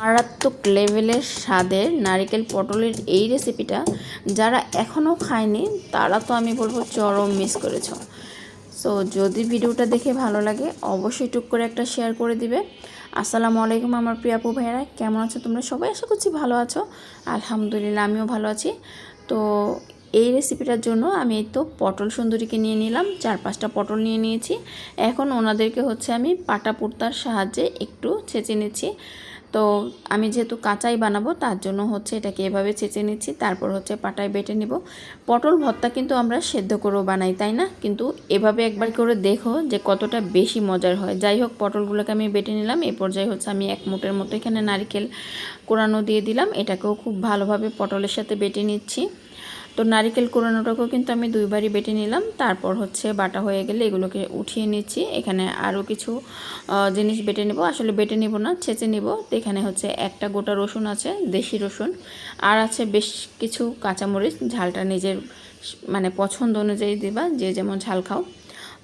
মারাত্মক লেভেলের স্বাদের নারিকেল পটলের এই রেসিপিটা যারা এখনও খায়নি, তারা তো আমি বলব চরম মিস করেছ। সো যদি ভিডিওটা দেখে ভালো লাগে, অবশ্যই টুক করে একটা শেয়ার করে দিবে। আসসালামু আলাইকুম আমার প্রিয় আপু ভাইয়েরা, কেমন আছো তোমরা? সবাই আশা করছি ভালো আছো। আলহামদুলিল্লাহ, আমিও ভালো আছি। তো, এই রেসিপিটার জন্য আমি তো পটল সুন্দরীকে নিয়ে নিলাম, চার পাঁচটা পটল নিয়ে নিয়েছি। এখন ওনাদেরকে হচ্ছে আমি পাটা পুর্তার সাহায্যে একটু ছেঁচে নিচ্ছি। তো আমি যেহেতু কাঁচাই বানাবো, তার জন্য হচ্ছে এটাকে এভাবে ছেঁচে নিচ্ছি, তারপর হচ্ছে পাটায় বেটে নিব। পটল ভর্তা কিন্তু আমরা সেদ্ধ করেও বানাই, তাই না? কিন্তু এভাবে একবার করে দেখো যে কতটা বেশি মজার হয়। যাই হোক, পটলগুলোকে আমি বেটে নিলাম। এ পর্যায়ে হচ্ছে আমি এক মুটের মতো এখানে নারিকেল কোরানো দিয়ে দিলাম। এটাকেও খুব ভালোভাবে পটলের সাথে বেটে নিচ্ছি। তো নারিকেল কোরানোটাকেও কিন্তু আমি দুইবারই বেটে নিলাম। তারপর হচ্ছে বাটা হয়ে গেলে এগুলোকে উঠিয়ে নিচ্ছি। এখানে আরও কিছু জিনিস বেটে নেব। আসলে বেটে নিব না, ছেঁচে নিব। তো এখানে হচ্ছে একটা গোটা রসুন আছে, দেশি রসুন। আর আছে বেশ কিছু কাঁচামরিচ। ঝালটা নিজের মানে পছন্দ অনুযায়ী দিবা, যে যেমন ঝাল খাও।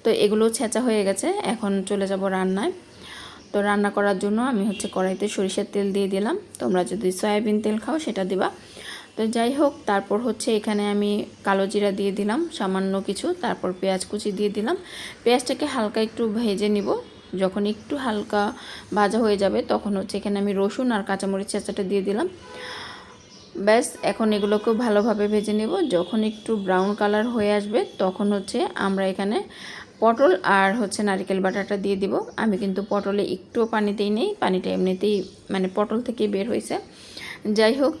তো এগুলো ছেঁচা হয়ে গেছে। এখন চলে যাব রান্নায়। তো রান্না করার জন্য আমি হচ্ছে কড়াইতে সরিষার তেল দিয়ে দিলাম। তোমরা যদি সয়াবিন তেল খাও সেটা দিবা। তো যাই হোক, তারপর হচ্ছে এখানে আমি কালো জিরা দিয়ে দিলাম, সামান্য কিছু, তারপর পেঁয়াজ কুচি দিয়ে দিলাম। পেঁয়াজটাকে হালকা একটু ভেজে নিব। যখন একটু হালকা ভাজা হয়ে যাবে, তখন হচ্ছে এখানে আমি রসুন আর কাঁচামরিচ চেঁচাটা দিয়ে দিলাম। ব্যাস, এখন এগুলোকেও ভালোভাবে ভেজে নেব। যখন একটু ব্রাউন কালার হয়ে আসবে, তখন হচ্ছে আমরা এখানে পটল আর হচ্ছে নারিকেল বাটাটা দিয়ে দিব। আমি কিন্তু পটলে একটুও পানিতেই নেই, পানিটা এমনিতেই মানে পটল থেকেই বের হয়েছে যাই হোক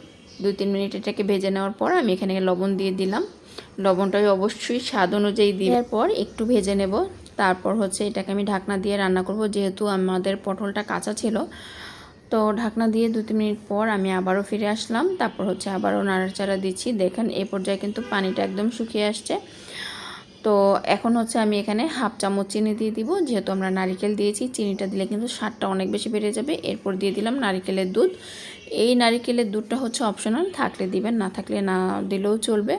দুই তিন মিনিট এটাকে ভেজে নেওয়ার পর আমি এখানে লবণ দিয়ে দিলাম। লবণটাই অবশ্যই স্বাদ অনুযায়ী দেওয়ার পর একটু ভেজে নেব। তারপর হচ্ছে এটাকে আমি ঢাকনা দিয়ে রান্না করব। যেহেতু আমাদের পটলটা কাঁচা ছিল, তো ঢাকনা দিয়ে দু তিন মিনিট পর আমি আবারও ফিরে আসলাম। তারপর হচ্ছে আবারও নাড়াচাড়া দিচ্ছি। দেখেন, এ পর্যায়ে কিন্তু পানিটা একদম শুকিয়ে আসছে। তো এখন হচ্ছে আমি এখানে হাফ চামচ চিনি দিয়ে দিব। যেহেতু আমরা নারিকেল দিয়েছি, চিনিটা দিলে কিন্তু স্বাদটা অনেক বেশি বেড়ে যাবে। এরপর দিয়ে দিলাম নারিকেলের দুধ। এই নারিকেলের দুধটা হচ্ছে অপশনাল থাকলে দিবেন, না থাকলে না দিলেও চলবে।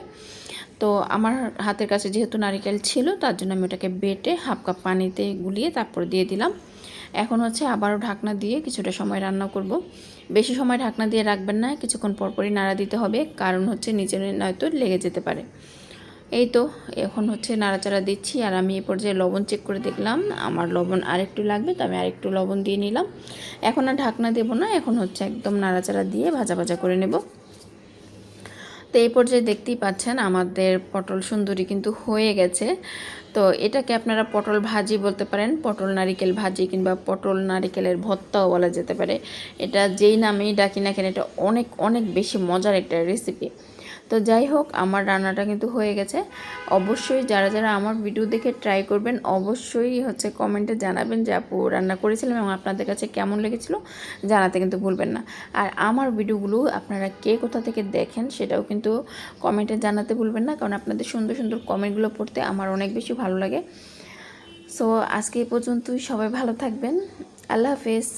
তো আমার হাতের কাছে যেহেতু নারিকেল ছিল, তার জন্য আমি ওটাকে বেটে হাফ কাপ পানিতে গুলিয়ে তারপর দিয়ে দিলাম। এখন হচ্ছে আবারও ঢাকনা দিয়ে কিছুটা সময় রান্না করব। বেশি সময় ঢাকনা দিয়ে রাখবেন না, কিছুক্ষণ পরপরই নাড়া দিতে হবে, কারণ হচ্ছে নিচে নয়তো লেগে যেতে পারে। এই তো, এখন হচ্ছে নাড়াচাড়া দিচ্ছি আর আমি এ পর্যায়ে লবণ চেক করে দেখলাম। আমার লবণ আরেকটু লাগবে, তো আমি আরেকটু লবণ দিয়ে নিলাম। এখন আর ঢাকনা দেবো না, এখন হচ্ছে একদম নাড়াচাড়া দিয়ে ভাজা ভাজা করে নেব। তো এই পর্যায়ে দেখতেই পাচ্ছেন আমাদের পটল সুন্দরী কিন্তু হয়ে গেছে। তো এটাকে আপনারা পটল ভাজি বলতে পারেন, পটল নারিকেল ভাজি কিংবা পটল নারিকেলের ভর্তাও বলা যেতে পারে। এটা যেই নামেই ডাকি না কেন, এটা অনেক অনেক বেশি মজার একটা রেসিপি তো যাই হোক, আমার রান্নাটা কিন্তু হয়ে গেছে। অবশ্যই যারা যারা আমার ভিডিও দেখে ট্রাই করবেন, অবশ্যই হচ্ছে কমেন্টে জানাবেন যে আপু রান্না করেছিলাম এবং আপনাদের কাছে কেমন লেগেছিল, জানাতে কিন্তু ভুলবেন না। আর আমার ভিডিওগুলো আপনারা কে কোথা থেকে দেখেন, সেটাও কিন্তু কমেন্টে জানাতে ভুলবেন না, কারণ আপনাদের সুন্দর সুন্দর কমেন্টগুলো পড়তে আমার অনেক বেশি ভালো লাগে। সো আজকে এই পর্যন্তই, সবাই ভালো থাকবেন। আল্লাহ হাফেজ।